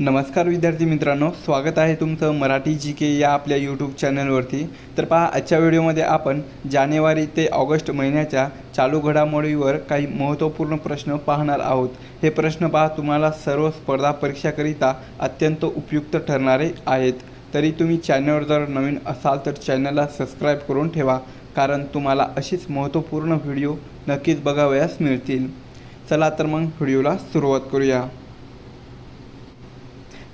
नमस्कार विद्यार्थी मित्रांनो स्वागत आहे तुमचं मराठी जी के या आपल्या यूट्यूब चॅनलवरती. तर पहा आजच्या व्हिडिओमध्ये आपण जानेवारी ते ऑगस्ट महिन्याच्या चालू घडामोडीवर काही महत्त्वपूर्ण प्रश्न पाहणार आहोत. हे प्रश्न पहा तुम्हाला सर्व स्पर्धा परीक्षाकरिता अत्यंत उपयुक्त ठरणारे आहेत. तरी तुम्ही चॅनलवर जर नवीन असाल तर चॅनलला सबस्क्राईब करून ठेवा कारण तुम्हाला अशीच महत्त्वपूर्ण व्हिडिओ नक्कीच बघावयास मिळतील. चला तर मग व्हिडिओला सुरुवात करूया.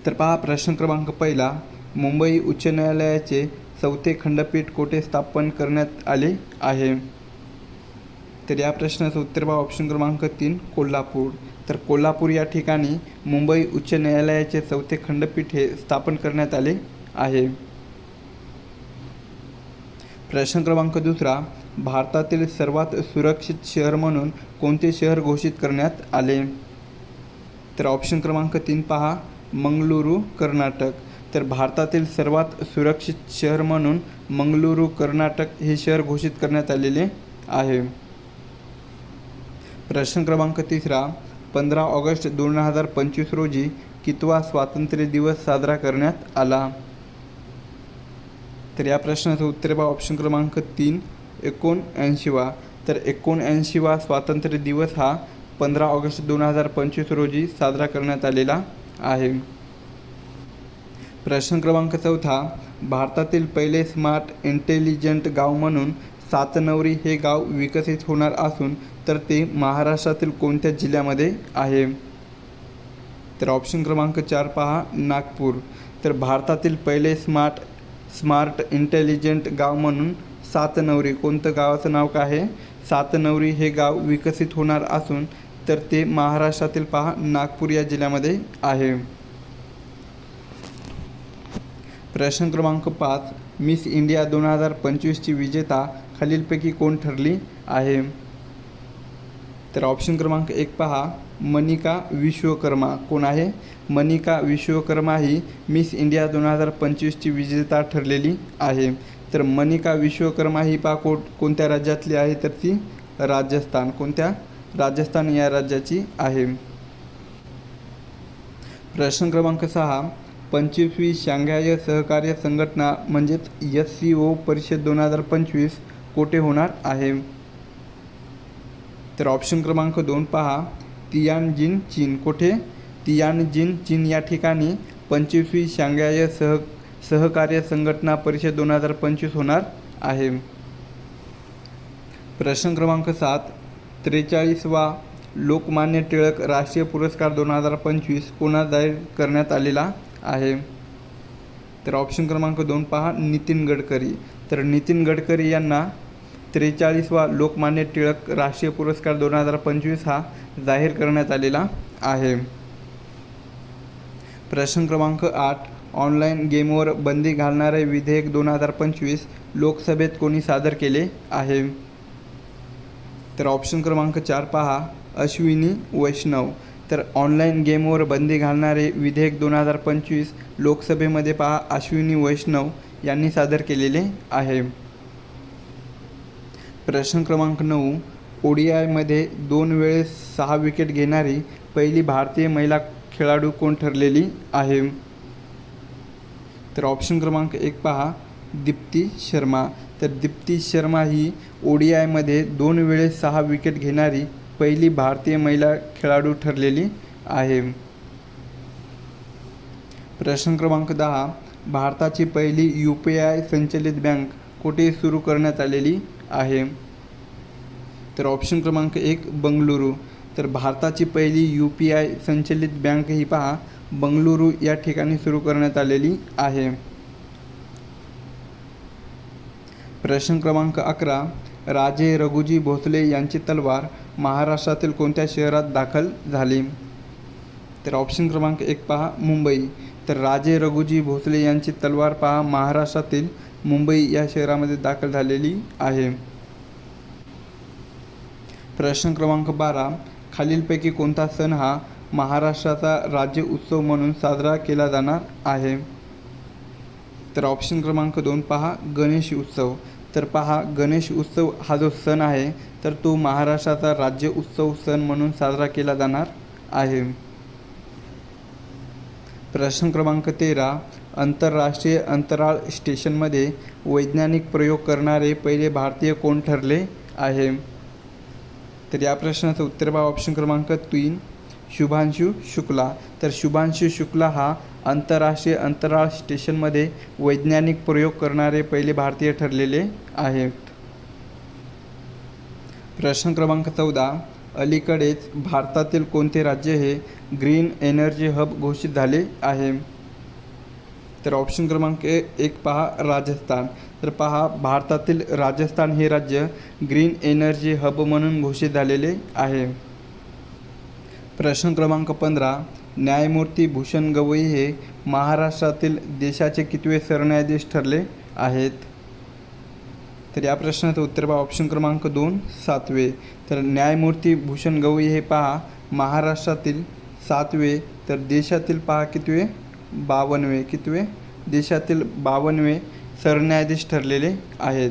तर पहा प्रश्न क्रमांक पहिला. मुंबई उच्च न्यायालयाचे चौथे खंडपीठ कोठे स्थापन करण्यात आले आहे? तर या प्रश्नाचं उत्तर पहा ऑप्शन क्रमांक तीन कोल्हापूर. तर कोल्हापूर या ठिकाणी मुंबई उच्च न्यायालयाचे चौथे खंडपीठ हे स्थापन करण्यात आले आहे. प्रश्न क्रमांक दुसरा. भारतातील सर्वात सुरक्षित शहर म्हणून कोणते शहर घोषित करण्यात आले? तर ऑप्शन क्रमांक तीन पहा. मंगळुरू कर्नाटक. तर भारतातील सर्वात सुरक्षित शहर म्हणून मंगळुरू कर्नाटक हे शहर घोषित करण्यात आलेले आहे. प्रश्न क्रमांक तिसरा पंधरा ऑगस्ट दोन हजार पंचवीस रोजी कितवा स्वातंत्र्य दिवस साजरा करण्यात आला? तर या प्रश्नाचं उत्तर बा ऑप्शन क्रमांक तीन एकोणऐंशीवा. तर एकोणऐंशीवा स्वातंत्र्य दिवस हा पंधरा ऑगस्ट दोन हजार पंचवीस रोजी साजरा करण्यात आलेला आहे. प्रश्न क्रमांक चौथा भारतातील पहिले स्मार्ट इंटेलिजंट गाव म्हणून सातनवरी हे गाव विकसित होणार असून तर ते महाराष्ट्रातील कोणत्या जिल्ह्यामध्ये आहे? तर ऑप्शन क्रमांक चार पहा नागपूर. तर भारतातील पहिले स्मार्ट स्मार्ट इंटेलिजंट गाव म्हणून सातनवरी कोणतं गावाचं नाव काय आहे? सातनवरी हे गाव विकसित होणार असून तर ते महाराष्ट्रातील पहा नागपूर या जिल्ह्यामध्ये आहे. प्रश्न क्रमांक पाच मिस इंडिया दोन हजार पंचवीसची विजेता खालीलपैकी कोण ठरली आहे? तर ऑप्शन क्रमांक एक पहा मनिका विश्वकर्मा. कोण आहे? मनिका विश्वकर्मा ही मिस इंडिया दोन हजार पंचवीसची विजेता ठरलेली आहे. तर मनिका विश्वकर्मा ही पा को कोणत्या राज्यातली आहे? तर ती राजस्थान. कोणत्या? राजस्थान या राज्याची आहे. प्रश्न क्रमांक सहा. पंचवीसवी शांघाय सहकार्य संघटना म्हणजेच एस सी ओ परिषद दोन हजार पंचवीस कोठे होणार आहे? तर ऑप्शन क्रमांक दोन पहा. तियानजिन चीन. कोठे? तियानजिन चीन या ठिकाणी पंचवीसवी शांघाय सह सहकार्य संघटना परिषद दोन हजार पंचवीस होणार आहे. प्रश्न क्रमांक सात. त्रेचाळीसवा लोकमान्य टिळक राष्ट्रीय पुरस्कार दोन हजार पंचवीस कोणा जाहीर करण्यात आलेला आहे. तर ऑप्शन क्रमांक दोन पहा नितीन गडकरी. तर नितीन गडकरी यांना त्रेचाळीसवा लोकमान्य टिळक राष्ट्रीय पुरस्कार दोन हजार पंचवीस हा जाहीर करण्यात आलेला आहे. प्रश्न क्रमांक आठ ऑनलाईन गेमवर बंदी घालणारे विधेयक दोन हजार पंचवीस लोकसभेत कोणी सादर केले आहे? तर ऑप्शन क्रमांक चार पहा. अश्विनी वैष्णव. तर ऑनलाईन गेमवर बंदी घालणारे विधेयक दोन हजार पंचवीस लोकसभेमध्ये पहा. अश्विनी वैष्णव यांनी सादर केलेले आहे. प्रश्न क्रमांक नऊ. ओडिआयमध्ये दोन वेळेस सहा विकेट घेणारी पहिली भारतीय महिला खेळाडू कोण ठरलेली आहे? तर ऑप्शन क्रमांक एक पहा. दीप्ती शर्मा. तर दीप्ती शर्मा ही ओडिआयमध्ये दोन वेळेस सहा विकेट घेणारी पहिली भारतीय महिला खेळाडू ठरलेली आहे. प्रश्न क्रमांक दहा. भारताची पहिली यू पी आय संचलित बँक कुठे सुरू करण्यात आलेली आहे? तर ऑप्शन क्रमांक एक बंगळुरू. तर भारताची पहिली यू पी आय संचलित बँक ही पहा बंगळुरू या ठिकाणी सुरू करण्यात आलेली आहे. प्रश्न क्रमांक अकरा राजे रघुजी भोसले यांची तलवार महाराष्ट्रातील कोणत्या शहरात दाखल झाली? तर ऑप्शन क्रमांक एक पहा मुंबई. तर राजे रघुजी भोसले यांची तलवार पहा महाराष्ट्रातील मुंबई या शहरामध्ये दाखल झालेली आहे. प्रश्न क्रमांक बारा खालीलपैकी कोणता सण हा महाराष्ट्राचा राज्य उत्सव म्हणून साजरा केला जाणार आहे? तर ऑप्शन क्रमांक दोन पहा गणेश उत्सव. तर पहा गणेश उत्सव हा जो सण आहे तर तो महाराष्ट्राचा राज्य उत्सव सण म्हणून साजरा केला जाणार आहे. प्रश्न क्रमांक तेरा आंतरराष्ट्रीय अंतराळ स्टेशनमध्ये वैज्ञानिक प्रयोग करणारे पहिले भारतीय कोण ठरले आहे? तर या प्रश्नाचं उत्तर पहा ऑप्शन क्रमांक तीन शुभांशु शुक्ला. तर शुभांशु शुक्ला हा आंतरराष्ट्रीय अंतराळ स्टेशनमध्ये वैज्ञानिक प्रयोग करणारे पहिले भारतीय ठरलेले आहेत. प्रश्न क्रमांक चौदा. अलीकडेच भारतातील कोणते राज्य हे ग्रीन एनर्जी हब घोषित झाले आहे? तर ऑप्शन क्रमांक ए एक पहा राजस्थान. तर पहा भारतातील राजस्थान हे राज्य ग्रीन एनर्जी हब म्हणून घोषित झालेले आहे. प्रश्न क्रमांक पंधरा. न्यायमूर्ती भूषण गवई हे महाराष्ट्रातील देशाचे कितवे सरन्यायाधीश ठरले आहेत? तर या प्रश्नाचं उत्तर पहा. ऑप्शन क्रमांक दोन सातवे. तर न्यायमूर्ती भूषण गवई हे पहा महाराष्ट्रातील सातवे. तर देशातील पहा कितवे? बावनवे. कितवे? देशातील बावनवे सरन्यायाधीश ठरलेले आहेत.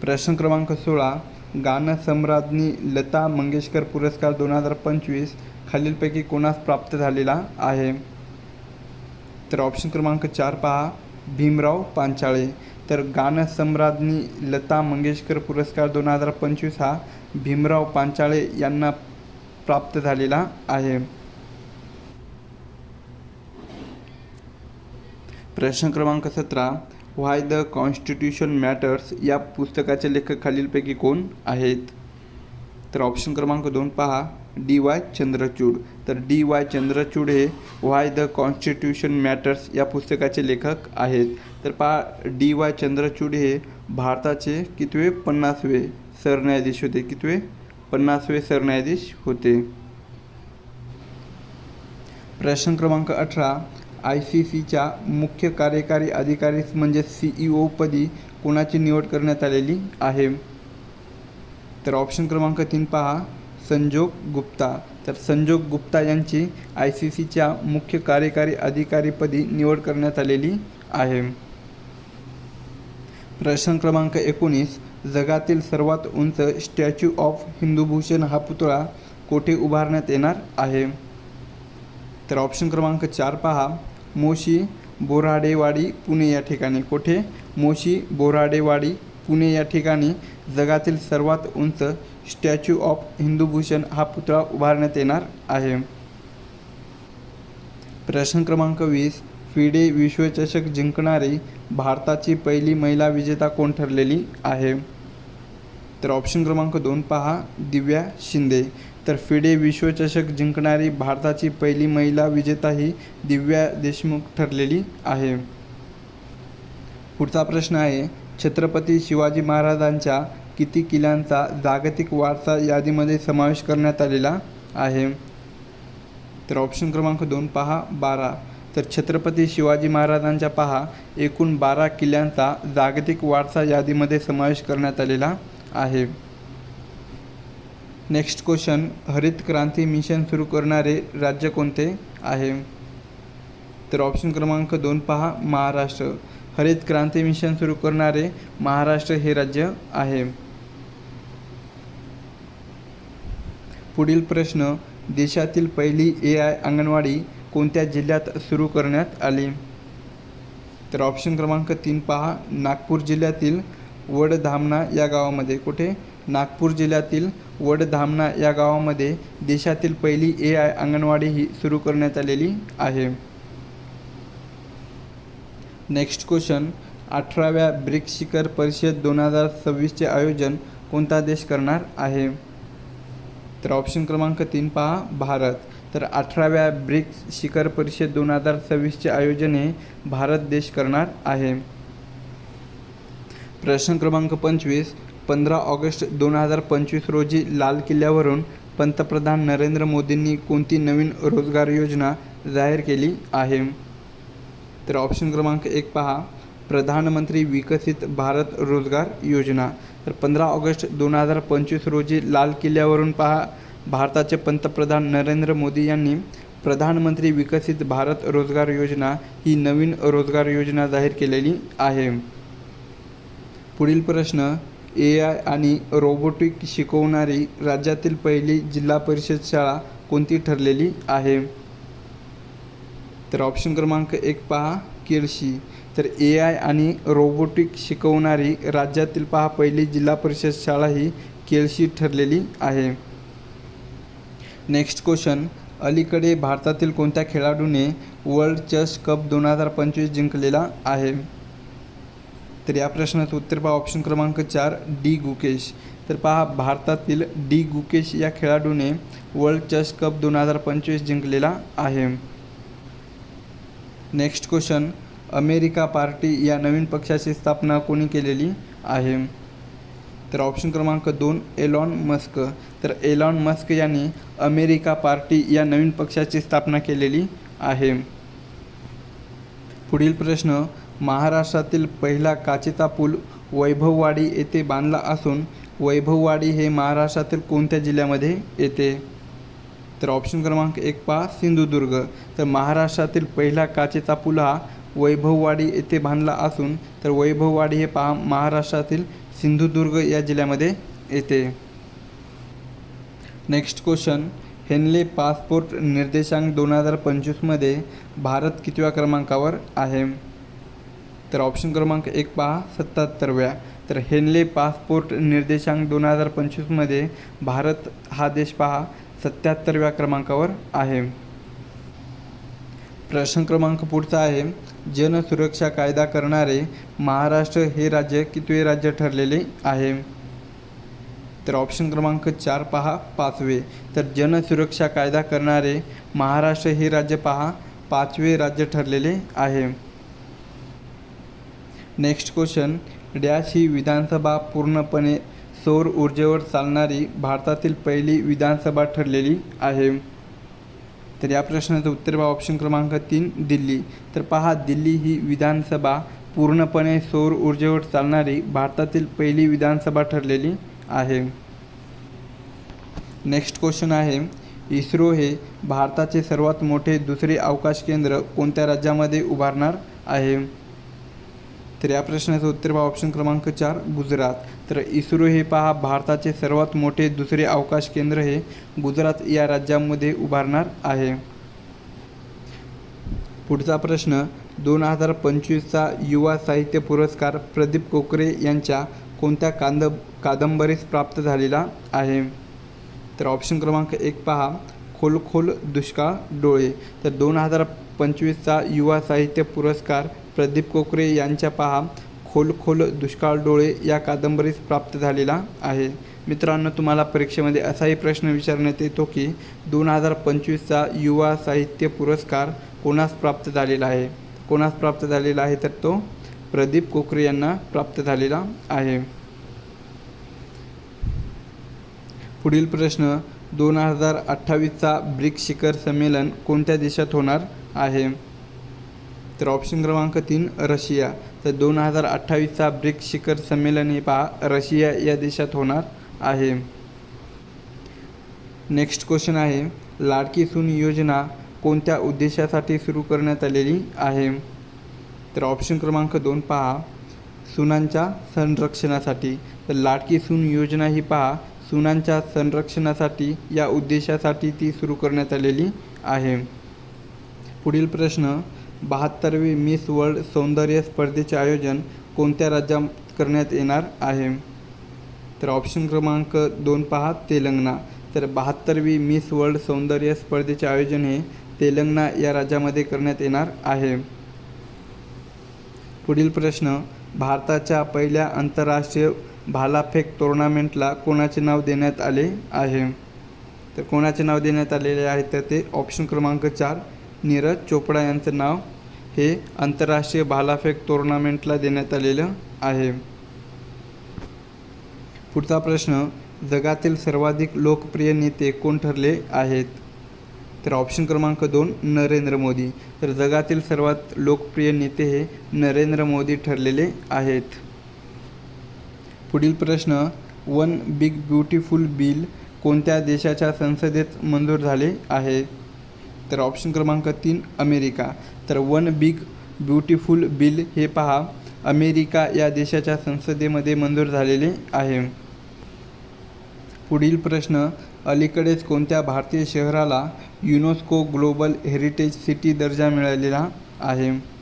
प्रश्न क्रमांक सोळा. गानं सम्राज्ञी लता मंगेशकर पुरस्कार दोन हजार पंचवीस खालीलपैकी कोणास प्राप्त झालेला आहे? तर ऑप्शन क्रमांक चार पहा. भीमराव पांचाळे. तर गानं सम्राज्ञी लता मंगेशकर पुरस्कार दोन हजार पंचवीस हा भीमराव पांचाळे यांना प्राप्त झालेला आहे. प्रश्न क्रमांक सतरा. व्हाय द कॉन्स्टिट्यूशन मॅटर्स या पुस्तकाचे लेखक खालीलपैकी कोण आहेत? तर ऑप्शन क्रमांक दोन पहा. D Y Chandrachud. तर डी वाय चंद्रचूड हे व्हाय द कॉन्स्टिट्यूशन मॅटर्स या पुस्तकाचे लेखक आहेत. तर पहा डी वाय चंद्रचूड हे भारताचे कितवे पन्नासवे सरन्यायाधीश होते? कितवे? पन्नासवे सरन्यायाधीश होते. प्रश्न क्रमांक अठरा. आय सी सीच्या मुख्य कार्यकारी अधिकारी म्हणजे सी ई ओपदी कोणाची निवड करण्यात आलेली आहे? तर ऑप्शन क्रमांक तीन पहा. संजोग गुप्ता. तर संजोग गुप्ता यांची आय सी सीच्या मुख्य कार्यकारी अधिकारीपदी निवड करण्यात आलेली आहे. प्रश्न क्रमांक एकोणीस. जगातील सर्वात उंच स्टॅच्यू ऑफ हिंदूभूषण हा पुतळा कोठे उभारण्यात येणार आहे? तर ऑप्शन क्रमांक चार पहा. मोशी बोराडेवाडी पुणे या ठिकाणी. कोठे? मोशी बोराडेवाडी पुणे या ठिकाणी. जगातील सर्वात उंच स्टॅच्यू ऑफ हिंदूभूषण हा पुतळा उभारण्यात येणार आहे. प्रश्न क्रमांक वीस. फिडे विश्वचषक जिंकणारी भारताची पहिली महिला विजेता कोण ठरलेली आहे? तर ऑप्शन क्रमांक दोन पहा दिव्या शिंदे. तर फिडे विश्वचषक जिंकणारी भारताची पहिली महिला विजेता ही दिव्या देशमुख ठरलेली आहे. पुढचा प्रश्न आहे छत्रपती शिवाजी महाराजांच्या किती किल्ल्यांचा जागतिक वारसा यादीमध्ये समावेश करण्यात आलेला आहे? तर ऑप्शन क्रमांक दोन पहा बारा. तर छत्रपती शिवाजी महाराजांच्या पहा एकूण बारा किल्ल्यांचा जागतिक वारसा यादीमध्ये समावेश करण्यात आलेला आहे. नेक्स्ट क्वेश्चन हरित क्रांती मिशन सुरू करणारे राज्य कोणते आहे? तर ऑप्शन क्रमांक दोन पहा. महाराष्ट्र. हरित क्रांती मिशन सुरू करणारे महाराष्ट्र हे राज्य आहे. पुढील प्रश्न. देशातील पहिली ए आय अंगणवाडी कोणत्या जिल्ह्यात सुरू करण्यात आली? तर ऑप्शन क्रमांक तीन पहा. नागपूर जिल्ह्यातील वडधामणा या गावामध्ये. कुठे? नागपूर जिल्ह्यातील वडधामणा या गावामध्ये देशातील पहिली ए आय अंगणवाडी ही सुरू करण्यात आलेली आहे. नेक्स्ट क्वेश्चन अठराव्या ब्रिक्स शिखर परिषद दोन हजार सव्वीसचे आयोजन कोणता देश करणार आहे? तर ऑप्शन क्रमांक तीन पहा भारत. तर अठराव्या ब्रिक्स शिखर परिषद दोन हजार सव्वीसचे आयोजन हे भारत देश करणार आहे. प्रश्न क्रमांक पंचवीस पंधरा ऑगस्ट दोन हजार पंचवीस रोजी लाल किल्ल्यावरून पंतप्रधान नरेंद्र मोदींनी कोणती नवीन रोजगार योजना जाहीर केली आहे? तर ऑप्शन क्रमांक एक पहा. प्रधानमंत्री विकसित भारत रोजगार योजना. तर पंधरा ऑगस्ट दोन हजार पंचवीस रोजी लाल किल्ल्यावरून पहा. भारताचे पंतप्रधान नरेंद्र मोदी यांनी प्रधानमंत्री विकसित भारत रोजगार योजना ही नवीन रोजगार योजना जाहीर केलेली आहे. पुढील प्रश्न ए आय आणि रोबोटिक शिकवणारी राज्यातील पहिली जिल्हा परिषद शाळा कोणती ठरलेली आहे? तर ऑप्शन क्रमांक एक पहा केळशी तर ए आय आणि रोबोटिक शिकवणारी राज्यातील पहा पहिली जिल्हा परिषद शाळा ही केळशी ठरलेली आहे. नेक्स्ट क्वेश्चन अलीकडे भारतातील कोणत्या खेळाडूने वर्ल्ड चेस कप दोन हजार पंचवीस जिंकलेला आहे? तर या प्रश्नाचं उत्तर पहा. ऑप्शन क्रमांक चार डी गुकेश. तर पहा भारतातील डी गुकेश या खेळाडूने वर्ल्ड चेस कप दोन हजार पंचवीस जिंकलेला आहे. नेक्स्ट क्वेश्चन अमेरिका पार्टी या नवीन पक्षाची स्थापना कोणी केलेली आहे? तर ऑप्शन क्रमांक दोन एलॉन मस्क तर एलॉन मस्क यांनी अमेरिका पार्टी या नवीन पक्षाची स्थापना केलेली आहे. पुढील प्रश्न. महाराष्ट्रातील पहिला काचेचा पूल वैभववाडी येथे बांधला असून वैभववाडी हे महाराष्ट्रातील कोणत्या जिल्ह्यामध्ये येते? तर ऑप्शन क्रमांक एक पहा सिंधुदुर्ग. तर महाराष्ट्रातील पहिला काचेचा पूल हा वैभववाडी येथे बांधला असून तर वैभववाडी हे पहा महाराष्ट्रातील सिंधुदुर्ग या जिल्ह्यामध्ये येते. नेक्स्ट क्वेश्चन हेनले पासपोर्ट निर्देशांक दोन हजार पंचवीसमध्ये भारत कितव्या क्रमांकावर आहे? तर ऑप्शन क्रमांक एक पहा सत्याहत्तरव्या. तर हेनले पासपोर्ट निर्देशांक दोन हजार पंचवीसमध्ये भारत हा देश पहा सत्याहत्तरव्या क्रमांकावर आहे. प्रश्न क्रमांक पुढचा आहे जनसुरक्षा कायदा करणारे महाराष्ट्र हे राज्य कितवे राज्य ठरलेले आहे? तर ऑप्शन क्रमांक चार पहा पाचवे. तर जनसुरक्षा कायदा करणारे महाराष्ट्र हे राज्य पहा पाचवे राज्य ठरलेले आहे. नेक्स्ट क्वेश्चन डॅश ही विधानसभा पूर्णपणे सौर ऊर्जेवर चालणारी भारतातील पहिली विधानसभा ठरलेली आहे. तर या प्रश्नाचं उत्तर पहा. ऑप्शन क्रमांक तीन दिल्ली. तर पहा दिल्ली ही विधानसभा पूर्णपणे सौर ऊर्जेवर चालणारी भारतातील पहिली विधानसभा ठरलेली आहे. नेक्स्ट क्वेश्चन आहे. इस्रो हे भारताचे सर्वात मोठे दुसरे अवकाश केंद्र कोणत्या राज्यामध्ये उभारणार आहे? तर या प्रश्नाचं उत्तर पहा ऑप्शन क्रमांक चार गुजरात. तर इस्रो हे पहा भारताचे सर्वात मोठे दुसरे अवकाश केंद्र हे गुजरात या राज्यामध्ये उभारणार आहे. पुढचा प्रश्न दोन हजार पंचवीसचा युवा साहित्य पुरस्कार प्रदीप कोकरे यांच्या कोणत्या कांद कादंबरीस प्राप्त झालेला आहे? तर ऑप्शन क्रमांक एक पहा खोल खोल दुष्काळ डोळे. तर दोन हजार पंचवीसचा युवा साहित्य पुरस्कार प्रदीप कोकरे यांच्या पहा खोल खोल दुष्काळ डोळे या कादंबरीस प्राप्त झालेला आहे. मित्रांनो तुम्हाला परीक्षेमध्ये असाही प्रश्न विचारण्यात येतो की दोन हजार पंचवीसचा युवा साहित्य पुरस्कार कोणास प्राप्त झालेला आहे? कोणास प्राप्त झालेला आहे? तर तो प्रदीप कोकरे यांना प्राप्त झालेला आहे. पुढील प्रश्न दोन हजार अठ्ठावीसचा ब्रिक्स शिखर संमेलन कोणत्या देशात होणार आहे? तर ऑप्शन क्रमांक तीन रशिया. तर दोन हजार अठ्ठावीसचा ब्रिक्स शिखर संमेलन हे पहा रशिया या देशात होणार आहे. नेक्स्ट क्वेश्चन आहे लाडकी सून योजना कोणत्या उद्देशासाठी सुरू करण्यात आलेली आहे? तर ऑप्शन क्रमांक दोन पहा सुनांच्या संरक्षणासाठी. तर लाडकी सून योजना ही पहा सुनांच्या संरक्षणासाठी या उद्देशासाठी ती सुरू करण्यात आलेली आहे. पुढील प्रश्न बहात्तरवी मिस वर्ल्ड सौंदर्य स्पर्धेचे आयोजन कोणत्या राज्यात करण्यात येणार आहे? तर ऑप्शन क्रमांक दोन पहा तेलंगणा. तर बहात्तरवी मिस वर्ल्ड सौंदर्य स्पर्धेचे आयोजन हे तेलंगणा या राज्यामध्ये करण्यात येणार आहे. पुढील प्रश्न भारताच्या पहिल्या आंतरराष्ट्रीय भालाफेक टुर्नामेंटला कोणाचे नाव देण्यात आले आहे? तर कोणाचे नाव देण्यात आलेले आहे? तर ते ऑप्शन क्रमांक चार नीरज चोपडा यांचं नाव हे आंतरराष्ट्रीय भालाफेक टुर्नामेंटला देण्यात आलेलं आहे. पुढचा प्रश्न जगातील सर्वाधिक लोकप्रिय नेते कोण ठरले आहेत? तर ऑप्शन क्रमांक दोन नरेंद्र मोदी. तर जगातील सर्वात लोकप्रिय नेते हे नरेंद्र मोदी ठरलेले आहेत. पुढील प्रश्न वन बिग ब्युटिफुल बिल कोणत्या देशाच्या संसदेत मंजूर झाले आहे? तर ऑप्शन क्रमांक तीन अमेरिका. तर वन बिग ब्युटिफुल बिल हे पहा अमेरिका या देशाच्या संसदेमध्ये मंजूर झालेले आहे. पुढील प्रश्न अलीकडेच कोणत्या भारतीय शहराला युनेस्को ग्लोबल हेरिटेज सिटी दर्जा मिळालेला आहे?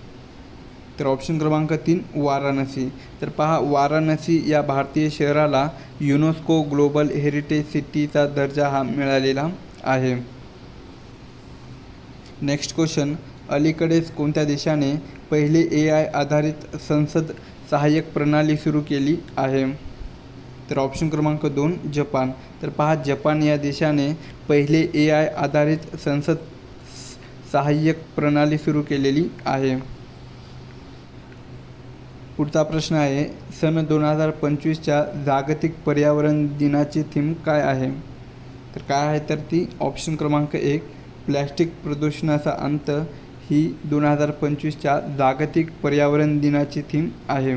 तर ऑप्शन क्रमांक तीन वाराणसी. तर पहा वाराणसी या भारतीय शहराला युनेस्को ग्लोबल हेरिटेज सिटीचा दर्जा हा मिळालेला आहे. नेक्स्ट क्वेश्चन अलीकडेच कोणत्या देशाने पहिले ए आय आधारित संसद सहाय्यक प्रणाली सुरू केली आहे? तर ऑप्शन क्रमांक दोन जपान. तर पहा जपान या देशाने पहिले ए आय आधारित संसद सहाय्यक प्रणाली सुरू केलेली आहे. पुढचा प्रश्न आहे सन दोन हजार पंचवीसच्या जागतिक पर्यावरण दिनाची थीम काय आहे? तर काय आहे तर ती ऑप्शन क्रमांक एक प्लॅस्टिक प्रदूषणाचा अंत ही दोन हजार पंचवीसच्या जागतिक पर्यावरण दिनाची थीम आहे.